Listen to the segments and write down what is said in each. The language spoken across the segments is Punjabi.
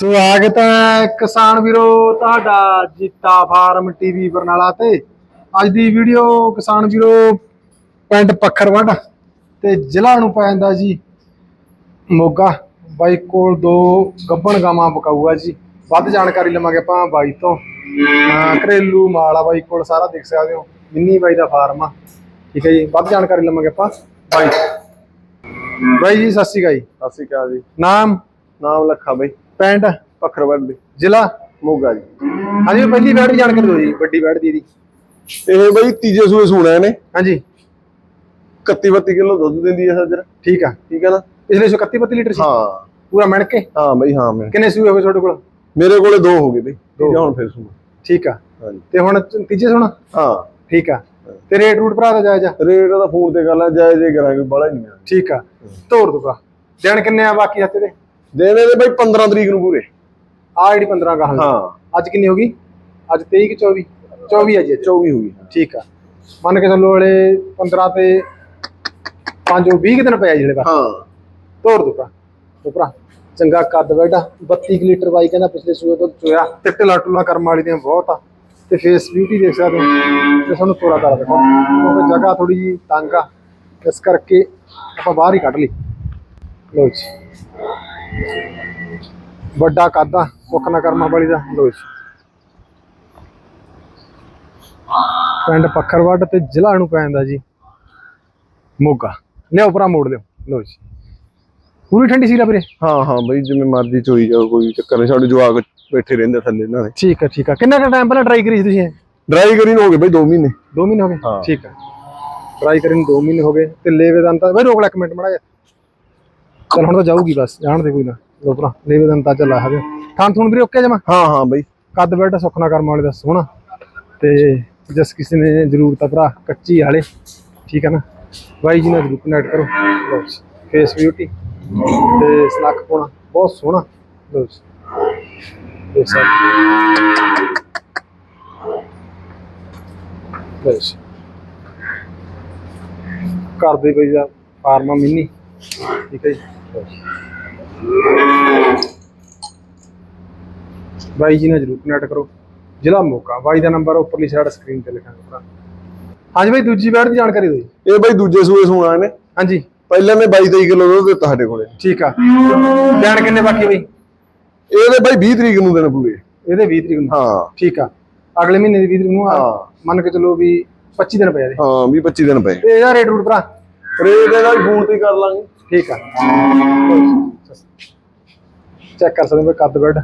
ਸਵਾਗਤ ਹੈ ਕਿਸਾਨ ਵੀਰੋ ਤੁਹਾਡਾ ਜੀਤਾ ਫਾਰਮ ਟੀਵੀ ਬਰਨਾਲਾ ਤੇ। ਅੱਜ ਦੀ ਵੀਡੀਓ ਕਿਸਾਨ ਵੀਰੋ ਪਿੰਡ ਪੱਖਰਵੜ ਤੇ ਜ਼ਿਲ੍ਹਾ ਨੂੰ ਪੈ ਜਾਂਦਾ ਜੀ। ਮੋਗਾ ਬਾਈ ਕੋਲ ਦੋ ਗੱਬਣ ਗਾਵਾਂ ਬਕਾਊਆ ਜੀ। ਵੱਧ ਜਾਣਕਾਰੀ ਲਵਾਂਗੇ ਆਪਾਂ ਬਾਈ ਤੋਂ। ਘਰੇਲੂ ਮਾਲ ਆ ਬਾਈ ਕੋਲ ਸਾਰਾ ਦੇਖ ਸਕਦੇ ਹੋ। ਮਿੰਨੀ ਬਾਈ ਦਾ ਫਾਰਮ ਆ। ਠੀਕ ਹੈ ਜੀ ਵੱਧ ਜਾਣਕਾਰੀ ਲਵਾਂਗੇ ਆਪਾਂ। ਬਾਈ। ਬਾਈ ਜੀ ਸਤਿ ਸ਼੍ਰੀ ਅਕਾਲ ਜੀ। ਸਤਿ ਸ਼੍ਰੀ ਅਕਾਲ ਜੀ। ਨਾਮ? ਨਾਮ ਲੱਖਾ ਬਈ। ਪਿੰਡ ਪਖਰਵੜ ਦੇ ਜ਼ਿਲ੍ਹਾ ਮੋਗਾ ਜੀ। ਹਾਂਜੀ ਪਹਿਲੀ ਬੈਟ ਦੀ ਜਾਣਕਾਰੀ ਦਿਓ ਜੀ। ਵੱਡੀ ਬੈਟ ਦੀ ਇਹਦੀ। ਇਹ ਬਈ ਤੀਜੇ ਸੂਏ ਸੁਣਾ ਇਹਨੇ ਹਾਂਜੀ। 31 32 ਕਿਲੋ ਦੁੱਧ ਦਿੰਦੀ ਹੈ ਸੱਜਰ ਠੀਕ ਆ। ਠੀਕ ਹੈ ਨਾ? ਪਿਛਲੇ ਸੌ 31 32 ਲੀਟਰ ਸੀ? ਹਾਂ। ਪੂਰਾ ਮਿਣ ਕੇ ਹਾਂ ਬਈ ਹਾਂ ਮੈਂ ਕਿੰਨੇ ਸੂਏ ਹੋ ਗਏ ਤੁਹਾਡੇ ਕੋਲ? ਮੇਰੇ ਕੋਲੇ ਦੋ ਹੋ ਗਏ ਬਈ। ਤੀਜਾ ਹੁਣ ਫਿਰ ਸੁਣਾ। ਠੀਕ ਆ। ਹਾਂਜੀ। ਤੇ ਹੁਣ ਤੀਜੇ ਸੁਣਾ? ਹਾਂ। ਠੀਕ ਆ। ਤੇ ਰੇਟ ਰੂਟ ਭਰਾ ਦਾ ਜਾਇਜ਼ ਆ? ਰੇਟ ਦਾ ਫੋਨ ਤੇ ਕਰ ਲੈ ਜਾਇਜ਼ ਜੇ ਕਰਾਂਗੇ ਬੜਾ ਨਹੀਂ ਆ। ਠੀਕ ਆ। ਤੋੜ ਦੂਗਾ। ਦਿਨ ਕਿੰਨੇ ਆ ਬਾਕੀ ਹੱਥੇ ਦੇ? ਦੇਣੇ ਦੇ ਬਈ 15 ਤਰੀਕ ਨੂੰ ਪੂਰੇ। ਆ ਜਿਹੜੀ 15 ਗਾਹਾਂ ਦੀ। ਹਾਂ। ਅੱਜ ਕਿੰਨੀ ਹੋ ਗਈ? ਅੱਜ 23 ਕਿ 24 24 ਆ ਜੀ ਅੱਜ। 24 ਹੋ ਗਈ। ਠੀਕ ਆ। ਮੰਨ ਕੇ ਚੱਲੋ ਵਾਲੇ 15 ਤੇ 5 20 ਕੁ ਦਿਨ ਪਿਆ ਜਿਹੜੇ ਬਸ। ਹਾਂ। ਤੋੜ ਤੋ ਭਰਾ। ਚੰਗਾ ਕੱਦ ਬੈਠਾ 32 ਕੁ ਲੀਟਰ ਬਾਈ ਕਹਿੰਦਾ ਪਿਛਲੇ ਸੂਏ ਤੋਂ ਚੋਇਆ। ਤੇ ਢਿੱਲਾ ਟੁੱਲਾ ਕਰਮ ਵਾਲੀ ਦੀਆਂ ਬਹੁਤ ਆ। ਤੇ ਫੇਸ ਬਿਊਟੀ ਦੇਖ ਸਕਦੇ ਹੋ। ਤੇ ਸਾਨੂੰ ਤੋੜਾ ਕਰ ਦੇਖੋ ਕਿਉਂਕਿ ਜਗ੍ਹਾ ਥੋੜੀ ਜੀ ਤੰਗ ਆ। ਇਸ ਕਰਕੇ ਆਪਾਂ ਬਾਹਰ ਹੀ ਕੱਢ ਲਈ। ਲੋ ਜੀ। ਵੱਡਾ ਕੱਦ ਸੁੱਖ ਨਾ ਕਰਮਾਂ ਵਾਲੀ ਦਾ ਲੋ ਜੀ ਪਿੰਡ ਪੱਖਰਵੱਡ ਤੇ ਜ਼ਿਲ੍ਹਾ ਨੂੰ ਪੈ ਜਾਂਦਾ ਜੀ। ਮੋਗਾ। ਲਿਆਓ ਭਰਾ ਮੋੜ ਲਿਓ ਲੋ ਜੀ। ਪੂਰੀ ਠੰਡੀ ਸੀ ਲਾ ਵੀਰੇ? ਹਾਂ ਹਾਂ ਬਈ ਜਿਵੇਂ ਮਰਜ਼ੀ ਚੋਈ ਜਾਓ ਕੋਈ ਚੱਕਰ ਨਹੀਂ। ਸਾਡੇ ਜਵਾਕ ਬੈਠੇ ਰਹਿੰਦੇ ਥੱਲੇ ਇਹਨਾਂ ਦੇ। ਠੀਕ ਹੈ ਠੀਕ ਹੈ ਕਿੰਨਾ ਕੁ ਟਾਈਮ ਪਹਿਲਾਂ ਟਰਾਈ ਕਰੀ ਸੀ ਤੁਸੀਂ ਡਰਾਈ ਕਰੀ ਨੂੰ ਹੋ ਗਏ ਬਈ 2 ਮਹੀਨੇ। 2 ਮਹੀਨੇ ਹੋ ਗਏ। ਠੀਕ ਹੈ ਟਰਾਈ ਕਰੀ ਨੂੰ 2 ਮਹੀਨੇ ਹੋ ਗਏ। ਤੇ ਲੇਵੇ ਦਾ ਤਾਂ ਬਈ ਰੋਕ ਲੈ ਇੱਕ ਮਿੰਟ ਮੜਾ ਚਲ ਹੁਣ ਤਾਂ ਜਾਊਗੀ ਬਸ ਜਾਣ ਦੇ ਕੋਈ ਨਾ। ਲੋ ਭਰਾ ਲੇਵੇ ਦਾ ਤਾਂ ਚੱਲਾ ਹਵੇ ਥਾਂ ਥੂਣ ਵੀਰੇ ਓਕੇ ਜਮਾ? ਹਾਂ ਹਾਂ ਬਈ। ਕੱਦ ਬੈਠਾ ਸੁਖਨਾ ਕਰਮ ਵਾਲੇ ਦਾ ਸੋਹਣਾ। ਤੇ ਜਿਸ ਕਿਸੇ ਨੇ ਜ਼ਰੂਰਤ ਆ ਭਰਾ ਕੱਚੀ ਵਾਲੇ। ਠੀਕ ਹੈ ਨਾ? ਬਾਈ ਜੀ ਨਾਲ ਜ਼ਰੂਰ ਕਨੈਕਟ ਕਰੋ। ਲੋ ਫੇਸ ਬਿਊਟੀ ਤੇ ਸਨੱਕ ਪਾਉਣਾ ਬਹੁਤ ਸੋਹਣਾ। ਲੋ ਦੇਖ ਸਕਦੇ ਲੋ ਜੀ। ਘਰ ਦੇ ਬਈ ਦਾ ਫਾਰਮਾ ਮਿੰਨੀ। ਠੀਕ ਹੈ ਜੀ। ਬਾਈ ਜੀ ਨਾਲ ਜਰੂਰ ਕਨੈਕਟ ਕਰੋ। ਜ਼ਿਲ੍ਹਾ ਮੋਗਾ। ਬਾਈ ਦਾ ਨੰਬਰ ਉੱਪਰਲੀ ਸਾਈਡ ਸਕਰੀਨ ਤੇ ਲਿਖਾਂਗੇ ਭਰਾ। ਹਾਂਜੀ ਬਾਈ ਦੂਜੀ ਬੈਟ ਦੀ ਜਾਣਕਾਰੀ ਦਿਓ ਜੀ। ਇਹ ਬਈ ਦੂਜੇ ਸੂਏ ਸੁਣਾ ਇਹਨੇ। ਹਾਂਜੀ। ਪਹਿਲਾਂ ਨੇ 22 23 ਕਿਲੋ ਦੁੱਧ ਦਿੱਤਾ ਸਾਡੇ ਕੋਲੇ। ਠੀਕ ਆ। ਬਿਆਨ ਕਿੰਨੇ ਬਾਕੀ ਬਈ? ਇਹਦੇ ਬਾਈ 20 ਤਰੀਕ ਨੂੰ ਦੇਣ ਪੂਰੇ। ਇਹਦੇ 20 ਤਰੀਕ ਨੂੰ? ਹਾਂ। ਠੀਕ ਆ। ਅਗਲੇ ਮਹੀਨੇ ਦੀ 20 ਤਰੀਕ ਨੂੰ ਆ। ਹਾਂ। ਮੰਨ ਕੇ ਚੱਲੋ ਵੀ 25 ਦਿਨ ਪਏ ਇਹਦੇ। ਹਾਂ 20 25 ਦਿਨ ਪਏ। ਤੇ ਇਹਦਾ ਰੇਟ ਰੂਟ ਭਰਾ? ਰੇਟ ਇਹਦਾ ਵੀ ਫੋਨ ਤੇ ਹੀ ਕਰ ਲਾਂਗੇ। ਠੀਕ ਆ। ਚੈੱਕ ਕਰ ਸਕਦੇ ਹੋ ਕੱਦ ਬੈਡ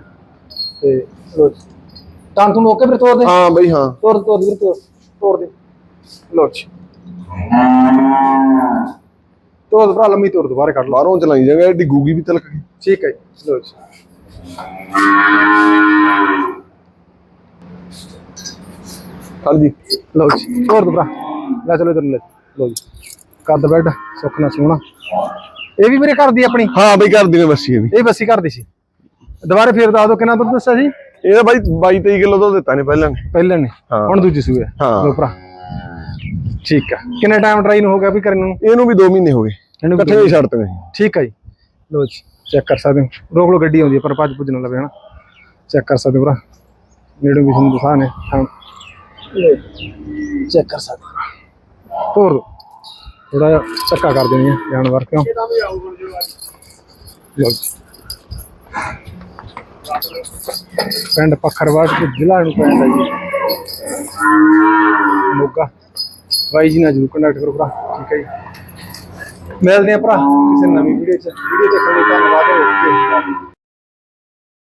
ਤੇ ਲੋ ਤਾਂ ਤੁਹਾਨੂੰ ਓਕੇ ਫਿਰ ਤੋੜ ਦੇ? ਹਾਂ ਬਈ ਹਾਂ। ਤੋੜ ਤੋੜ ਦੇ ਤੋੜ ਤੋੜ ਦੇ। ਲੋ ਜੀ। ਤੋੜ ਭਰਾ ਲੰਮੀ ਤੋੜ ਦੁਬਾਰਾ ਕੱਢ ਲਓ। ਬਾਹਰੋਂ ਚਲਾਈ ਜਾਗਾ ਡਿੱਗੂਗੀ ਵੀ ਤਲਕ ਕੇ ਠੀਕ ਹੈ ਜੀ ਲੋ ਜੀ। ਹਾਂ ਜੀ ਲਓ ਜੀ ਤੋੜ ਦੋ ਭਰਾ। ਲੈ ਚਲੋ ਇਧਰ ਲੈ। ਲਓ ਜੀ। ਕੱਦ ਬੈਡ ਸੁੱਖਣਾ ਸੋਹਣਾ। ਇਹ ਵੀ ਮੇਰੇ ਘਰ ਦੀ ਆਪਣੀ? ਹਾਂ ਬਈ ਕਰ ਦਿਨੇ ਬੱਸੀ ਇਹ ਵੀ। ਇਹ ਬੱਸੀ ਘਰ ਦੀ ਸੀ। ਦੁਬਾਰਾ ਫੇਰ ਦੱਸ ਦਿਓ ਕਿੰਨਾ ਦੁੱਧ ਦੱਸਿਆ ਸੀ? ਇਹਦਾ ਬਾਈ 22 23 ਕਿਲੋ ਦੁੱਧ ਦਿੱਤਾ ਨੇ ਪਹਿਲਾਂ ਨੇ। ਪਹਿਲੇ ਨੇ। ਹਾਂ। ਹੁਣ ਦੂਜੀ ਸੂਏ ਹਾਂ। ਲਓ ਭਰਾ। ਠੀਕ ਆ। ਕਿੰਨੇ ਟਾਈਮ ਟਰਾਈ ਨੂੰ ਹੋ ਗਿਆ ਵੀ ਕਰਨ ਨੂੰ? ਇਹਨੂੰ ਵੀ 2 ਮਹੀਨੇ ਹੋ ਗਏ। ਇਹਨੂੰ ਇਕੱਠੇ ਹੀ ਛੱਡ ਤਨੇ ਠੀਕ ਆ ਜੀ। ਲਓ ਜੀ ਚੈੱਕ ਕਰ ਸਕਦੇ ਹੋ। ਰੋਕ ਲੋ ਗੱਡੀ ਆਉਂਦੀ ਹੈ ਪਰ ਭੱਜ ਭੁੱਜ ਨਾ ਲਵੇ ਹਨਾ। ਚੈੱਕ ਕਰ ਸਕਦੇ ਹੋ ਭਰਾ। ਨੇੜੇ ਵੀ ਤੁਹਾਨੂੰ ਦਿਖਾ ਨੇ ਚੈੱਕ ਕਰ ਸਕਦੇ ਹੋ ਤੋਰ ਦੋ। ਥੋੜਾ ਜਿਹਾ ਚੱਕਾ ਕਰ ਦੇਣੀ ਹੈ ਜਾਨਵਰ ਕਿਉਂ? ਲਓ ਪਿੰਡ ਪੱਖਰਵਾੜ ਤੇ ਜ਼ਿਲ੍ਹਾ ਨੂੰ ਪੈਂਦਾ ਜੀ। ਮੋਗਾ। ਬਾਈ ਜੀ ਨਾਲ ਜਰੂਰ ਕੰਟੈਕਟ ਕਰੋ ਭਰਾ। ਠੀਕ ਹੈ ਜੀ। ਮਿਲਦੇ ਆ ਭਰਾ ਕਿਸੇ ਨਵੀਂ ਵੀਡੀਓ 'ਚ। ਵੀਡੀਓ ਦੇਖਣ ਲਈ ਧੰਨਵਾਦ। ਓਕੇ।